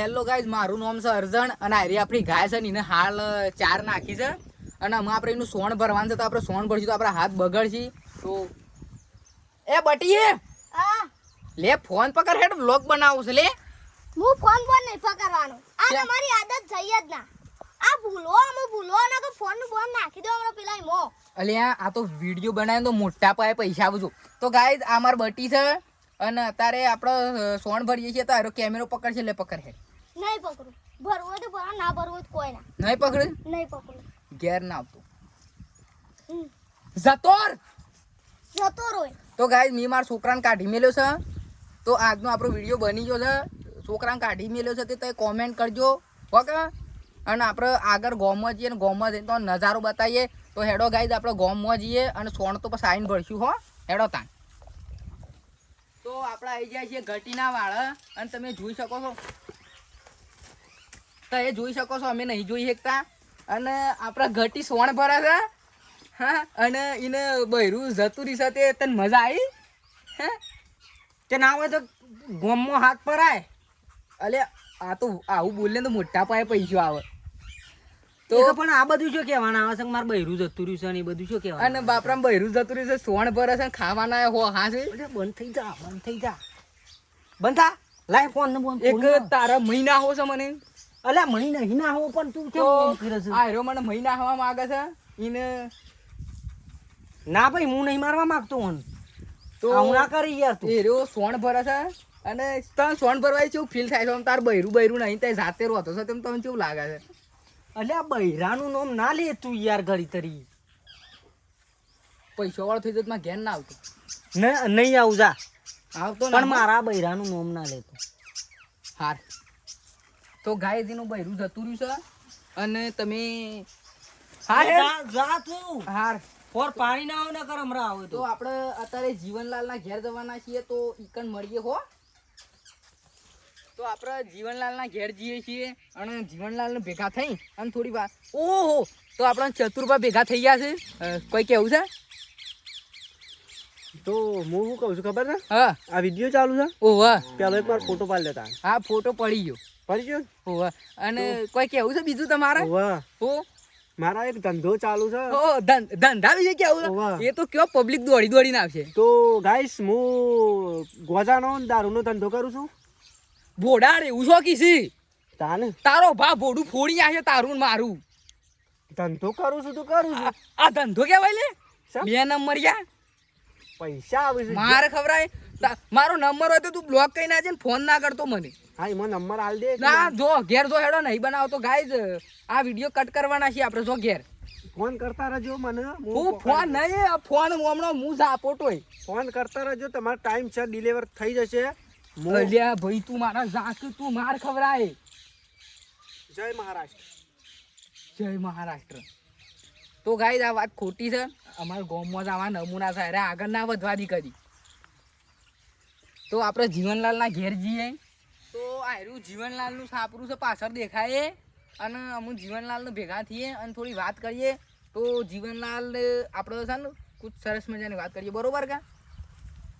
Hello guys મારું નામ છે અર્જણ અને આરી આપણી ગાય છે ને એને હાલ ચાર નાખી છે. અને અમે આપણે એનું સોણ ભરવાનું છે તો આપણે સોણ ભરશું તો આપણા હાથ બગડશે. તો એ બટીએ આ લે ફોન પકડ હેડ બ્લોગ બનાવું છે લે. હું ફોન ફોન નહીં પકડવાનો. આ મારી તમારી આદત થઈ જ ના. આ ભૂલો અમે ભૂલો ના કે ફોનનું બોન નાખી દો હમણાં પેલા મો. અલ્યા આ તો વીડિયો બનાવીને તો મોટા પાયે પૈસા આવજો તો ગાઈઝ આ માર બટી છે. અને અત્યારે આપણે સોણ ભરીએ છીએ તો આરો કેમેરો પકડશે લે પકડ નહીં પકડું. ભરવું તો ભરો ના ભરવું તો કોઈ ના. નહીં પકડે? નહીં પકડું. ઘેર ના આવતો. જતોર! જતોર હોય. તો ગાઈઝ મી મારા છોકરાને કાઢી મેલ્યો છે. તો આજનો આપણો વીડિયો બની ગયો છે. છોકરાને કાઢી મેલ્યો છે તે તમે કોમેન્ટ કરજો. ઓકે અને આપણે આગળ ગોમમાં જઈએ અને ગોમમાં જઈને તો નજારો બતાવીએ. તો હેડો ગાઈઝ આપણે ગોમમાં જઈએ અને સોણ તો પછી આવીને ભરશું હો. હેડો તાન તો આપણે આવી જાય છે ઘટીના વાળ. અને તમે જોઈ શકો છો. તો એ જોઈ શકો છો અમે નહીં જોઈ શકતા. અને આપણા ઘટી સોણ ભરે છે. હા અને એને બૈરું જતુરી સાથે તને મજા આવી? હે? કે ના હોય તો ગોમમાં હાથ પરાય. અલે આ તો આવું બોલે તો મોટા પાયે પૈસો આવે. તો પણ આ બધું શું કહેવાના? આવે છે મારે બૈરું જતું રહ્યું છે ને એ બધું શું કહેવાય અને બાપરામ બૈરું જતું રહ્યું છે સોણ ભરે છે ને ખાવાના હો હા છે? બંધ થઈ જા બંધ થઈ જા. બંધ થા. લાય ફોન ને. એક તારા મહિના હો છે મને. અલ્યા મણી નહીં ના હો પણ તું કેમ એમ કરે છે? આ હીરો મને મહિના હવા માંગે છે એને ના ભાઈ હું નહીં મારવા માંગતો હું તો હું ના કરી યાર તું. રહ્યો સોણ ભરે છે અને તને સોણ ભરવાય કેવું ફીલ થાય છે? તાર બૈરું બૈરું નહીં તે જાતે રોતો છે તેમ તમને કેવું લાગે છે? અલ્યા બૈરાનું નામ ના લે તું યાર ઘડી તરી. પૈસા વાળો થઈ જતો માં ઘેર ના આવતો. ન- નહીં આવું જા. આવતો પણ મારા બૈરાનું નામ ના લેતો હાર. તો ગાયજીનું બૈરું જતું રહ્યું છે અને તમે હા હે? જા- જા તું. હાર. ફોર પાણી ના આવે ને કર હમણાં આવે તો. આપણે અત્યારે જીવનલાલના ઘેર જવાના છીએ તો ઈકન મળીએ હો. તો આપણે જીવનલાલના ઘેર જઈએ છીએ અને જીવનલાલને ભેગા થઈ અને થોડી વાર ઓહો તો આપણે ચતુરભા ભેગા થઈ ગયા છે. કોઈ કેવું છે? તો હું શું કહું છું ખબર છે? હા. આ વીડિયો ચાલુ છે? ઓહ પેલો એક વાર ફોટો પાડી લેતા. હા ફોટો પડી ગયો. અને કોઈ કેવું છે બીજું તમારે? વાહ ઓ મારા એક ધંધો ચાલુ છે. ઓ ધંધા વિશે કેવું એ તો કયો પબ્લિક દોડી દોડીને આવશે. તો ગાઈસ હું ગોજાનો દારૂનો ધંધો કરું છું. ભોડા રે શોખી છે તાને? તારો ભા ભોડું ફોડી આવશે તારું મારું. ધંધો કરું છું તો કરું છું. આ- ધંધો કેવાય લે? બે નંબર યા. પૈસા આવે છે. મારે ખબર મારો નંબર હોય તો તું બ્લોક કરી ના ને ફોન ના કરતો મને. હા એમાં નંબર આલ દે. ના જો ઘેર જો હેડો નહીં બનાવતો. ગાય આ વીડિયો કટ કરવાના છીએ આપણે જો ઘેર. ફોન કરતા રહેજો મને. હું ફોન નહીં આ ફોન હમણાં હું ઝાપોટોય ફોન કરતા રહેજો તમારો ટાઈમ છે ડિલિવર થઈ જશે. અલ્યા ભાઈ તું મારા ઝાક તું માર ખવરાય જય મહારાષ્ટ્ર. જય મહારાષ્ટ્ર. તો ગાઈઝ આ વાત ખોટી છે. અમારા ગામમાં જ આવા નમૂના થાય. અરે આગળ ના વધવા દી કરી તો આપણે જીવનલાલના ઘેર જઈએ. તો આયરું જીવનલાલનું સાપરું છે પાછળ દેખાય અને અમુક જીવનલાલને ભેગા થઈએ અને થોડી વાત કરીએ. તો જીવનલાલ આપણે છે ને કુછ સરસ મજાની વાત કરીએ. બરોબર કા?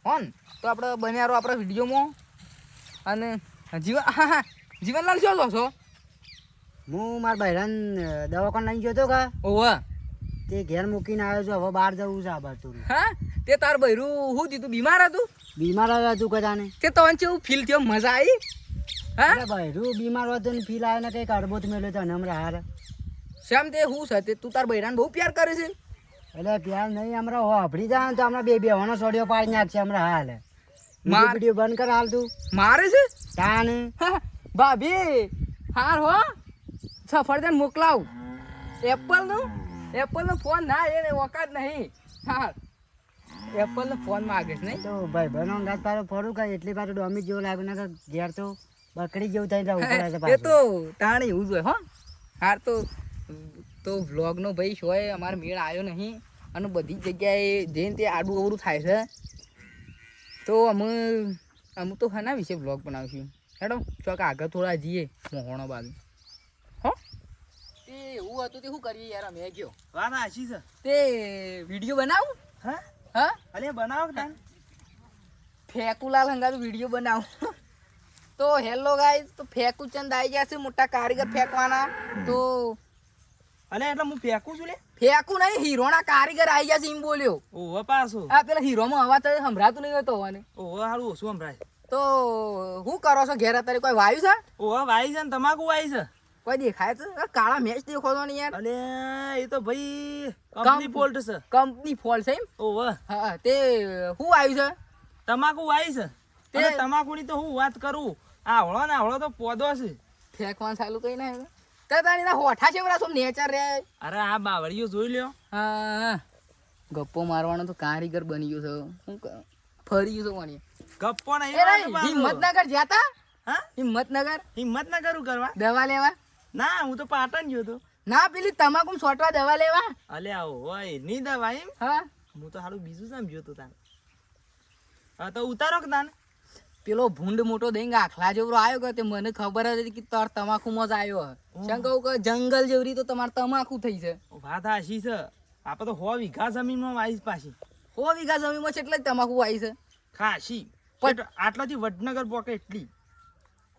હોન તો આપણે બન્યારો આપણા વિડીયોમાં. અને જીવન હા હા જીવનલાલ શું લો છો? હું મારા બહેરાન દવાખાના ગયો હતો કા? ઓવા. તે ઘેર મૂકીને આવ્યો છું હવે બહાર જવું છે આ બાજુ. હા? તે તાર બૈરું શું દીધું બીમાર હતું? બીમાર હતું કદાને. તે તો કેવું ફીલ થયો મજા આવી હા? બૈરું બીમાર હતું ને ફીલ આવે ને કંઈક અડબોત મેળ્યો તને હમણાં હાર. શેમ તે હું છે? તે તું તાર બૈરાને બહુ પ્યાર કરે છે એટલે પ્યાર નહીં હમણાં હોભળી જાય ને તો હમણાં બે બે હોનો સોડિયો પાડી નાખશે હમણાં હાલ. માર- વીડિયો બંધ કર હાલ તું. મારે છે? તાને. હા, ભાભી હાર હો. સફરજન મોકલાવ એપલનું એપલ નો ફોન ના એને ઓકાત નહીં. હા. એપલ નો ફોન માંગે છે નહીં? તો ભાઈ બનો અંગાત પારો ફરું કાંઈ એટલી પાછું ડોમી જેવું લાગ્યું ને ઘેર તો બકડી જેવું થઈ જવું પડે એ તો તાણે એવું જ હો. હાર તો તો વ્લોગનો ભાઈ શોય અમારે મેળ આવ્યો નહીં. અને બધી જગ્યાએ જઈને તે આડું અવડું થાય છે. તો અમે અમે તો હના વિશે વ્લોગ બનાવશું. હેડો ચોક આગળ થોડા જઈએ મોહણો બાજુ. હો. તે એવું હતું તે શું કરીએ યાર અમે ગયો. વાત આશી છે. તે વીડિયો બનાવું? હા? અલે બનાવ તાન. ફેકુલાલ હંગાતું વીડિયો બનાવું. તો હેલો ગાઈસ તો ફેંકુ ચંદ આવી ગયા છે મોટા કારીગર ફેંકવાના. તો અલે એટલે હું ફેંકું છું લે? ફેંકુ નહીં હીરોના કારીગર આવી ગયા છે એમ બોલ્યો. ઓહો પાછો. આ પેલા હીરોમાં અવાજ તો સંભળાતું નહીં હોતો હોવાને. ઓહો હારું ઓછું સંભળાય. તો શું કરો છો ઘેર અત્યારે કોઈ વાયુ છે? ઓહો વાયુ છે ને તમાકુ વાયુ છે? કોઈ દેખાય તો કાળા મેચ દેખો નહીં યાર. અલે એ તો ભાઈ કંપની ફોલ્ટ છે. કંપની ફોલ્ટ છે એમ? ઓહો હા તે શું આવ્યું છે? તમાકુ આવી છે. તે- અને તમાકુની તો હું વાત કરું. આવળો ને આવળો તો પોદો છે. ફેંકવાનું ચાલુ કઈ ના તે તારી ના હોઠા છે બરા શું નેચર રે? અરે આ બાવળીઓ જોઈ લ્યો. હા. ગપ્પો મારવાનો તો કારીગર બની ગયો છે. શું કરું ફરી ગયો છે વણી. ગપ્પો નહીં. હિંમતનગર જ્યાતા હા? હિંમતનગર? હિંમતનગર ના કરવા? દવા લેવા? ના હું તો પાટણ ગયો તો. ના પેલી તમાકુ સોટવા દવા લેવા. અલે આવો હોય નહીં દવા એમ? હા. હું તો હારું બીજું સમજ્યો તો તાને? હા તો ઉતારો કે તાને? પેલો ભૂંડ મોટો દઈને આખલા જેવડો આવ્યો કે તે મને ખબર હતી કે તાર તમાકુમાં જ આવ્યો. શું કહું કે જંગલ જેવરી તો તમારે તમાકુ થઈ છે. વાત હાશી છે. આપણે તો હો વીઘા જમીનમાં વાઈસ પાછી. હો વીઘા જમીનમાં છે એટલે જ તમાકુ વાઈ છે. ખાસી. પણ- પણ આટલાથી વડનગર પોકે એટલી.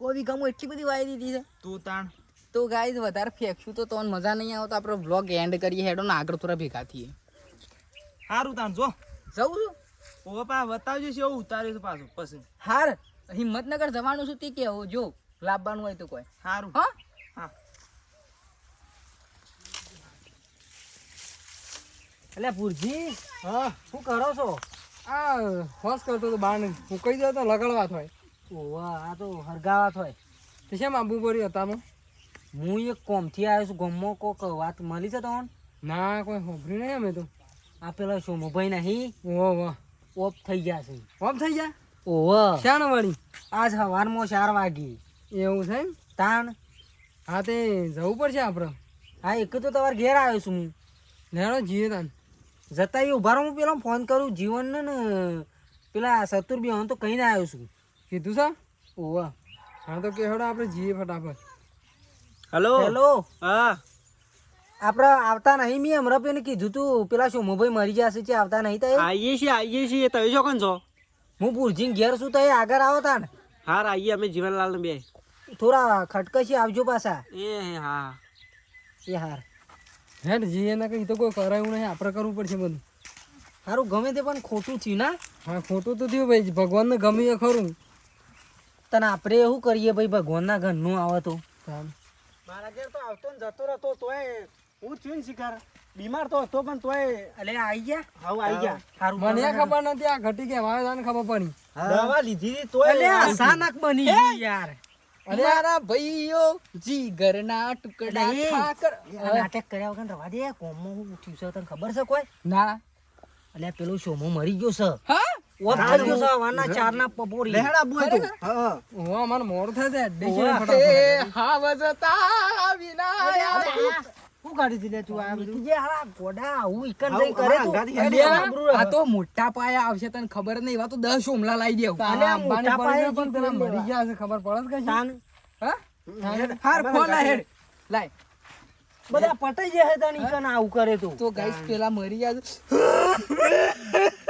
હો વીઘામાં એટલી બધી વાઈ દીધી છે. તું તાણ. તો ગાઈઝ વધારે ફેંકશું તો તમને મજા નહીં આવે તો આપણે બ્લોગ એન્ડ કરીએ હેડો ને આગળ થોડા ભેગા થઈએ. સારું તાન જો. જવું છું? ઓ પા બતાવજો છે એવું ઉતાર્યું છું પાછું પછી. હાર હિંમતનગર જવાનું છું તે કેવું? જો લાવવાનું હોય તો કોઈ. સારું હા? હા. એટલે પૂરજી હા. શું કરો છો? આ હોશ કરતો તો બાર હું કહી દઉં તો લગાડવા થાય ઓવા આ તો હરગાવા થોય તો શેમ આંબુ પડ્યું હતામાં? હું એક કોમથી આવ્યો છું ગમમાં કોક વાત મળી છે તમને? ના કોઈ હોભર્યું નહીં અમે તો. આ પેલા સોમુભાઈ નહીં ઓહ વાહ ઓફ થઈ ગયા છે. ઓફ થઈ ગયા? ઓહ. શાણ વળી આજ સવારમાં ચાર વાગી. એવું છે તાણ. હા તે જવું પડશે આપણે હા એક તો તમારે ઘેર આવ્યો છું હું. લેણો જીએ તાન જતા એ ઊભા હું પેલા ફોન કરું જીવનને ને પેલા સતુર બી હું તો કહીને આવ્યો છું. કીધું છે? ઓવા હા તો કે આપણે જીએ ફટાફટ. હલો. હેલો. હા. આપણે આવતા નહીં મેં હમણાં પેને કીધું તું. પેલા શું મોભાઈ મરી જશે છે આવતા નહીં તો આવીએ છીએ આવીએ છીએ. તમે છો કોણ છો? હું ભુરજીને ઘેર છું તો એ આગળ આવો તા ને હાર આવીએ અમે જીવનલાલ બે. થોડા ખટકશી આવજો પાછા. એ હા. એ હાર. હેડ જીએ ના કઈ તો કોઈ કરાયું નહીં. આપણે કરવું પડશે બધું. સારું ગમે તે પણ ખોટું થયું ના? હા ખોટું તો થયું ભાઈ. ભગવાનને ગમે એ ખરું. તને આપણે એવું કરીએ ભાઈ ભગવાનના ઘરનું આવે તો. તાન. મારા ઘેર તો આવતો ને જતો રહેતો તોય હું થયું ને શિકાર. બીમાર તો હતો પણ તોય એટલે આવી ગયા? હાવ આવી ગયા. સારું મને ખબર નથી આ ઘટી કે મારે તને ખબર પડી. દવા લીધી તોય અલે અચાનક બની ગઈ યાર. મારા ભાઈઓ જીગરના ટુકડા અરે, ઠાકર. નાટક કર્યા વગર રવા દે. કોમો હું થયું છે તને ખબર છે કોઈ? ના. એટલે પેલો શોમો મરી ગયો છે. ઓફ થઈ ગયો છે હવારના ચારના પપોરી. લેહડા બુએ તું. હા ઓ અમારે મોડું થાય છે હેડે છે ઓવા. ફટાફટ. હા વજતા વિના શું કાઢી દીધે તું આ બધું? જે હાલા ગોડા આવું ઈકન જઈ કરે તું હંગાથી અલે અલ્યા, આબરૂ રહે. આ તો મોટા પાયા આવશે તને ખબર નહીં એવા તો દસ ઓમલા લાવી દેવું. અલે મોટા પાયે પણ પેલા મરી ગયા છે ખબર પડે કે કશી? તાન. હા? હા. હાર ફોન હેડ. લાય. બધા પટાઈ જાય તને ઈકન આવું કરે તું. તો ગાઈસ પેલા મરી ગયા છે.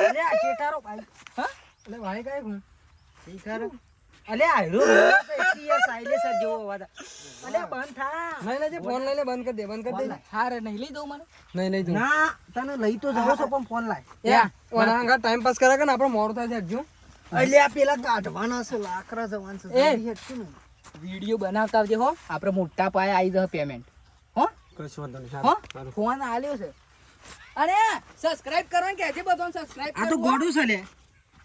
અલે આ ચેટારો ભાઈ. એટલે ભાઈ કાંઈ કોણ? અલે આ હીરો એટલી યાર સાયલેન્સર જેવો અવાજ. અલે બંધ થા. લઈ લેજે ફોન લઈ લે બંધ કરી દે બંધ કરી દે. હાર નહીં લઈ દઉં મને. નહીં લઈ દઉં ના તને લઈ તો જાવ છો પણ ફોન લાય. યા ઓના હંગાત ટાઈમ પાસ કરે કે ને આપણે મોડું થાય છે હજુ અલે આ પેલા કાઢવાના છે લાકડા જવાન છે. વીડિયો બનાવતા આવજે હો. આપણે મોટા પાયે આવી જશે પેમેન્ટ હો? કશું વાંધો નહીં હો? ફોન આલ્યો છે. અરે સબસ્ક્રાઇબ કરવાનું કહેજે બધાને સબસ્ક્રાઇબ આ તો ગોડું છે લે.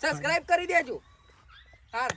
સબસ્ક્રાઇબ કરી દેજો. હાર.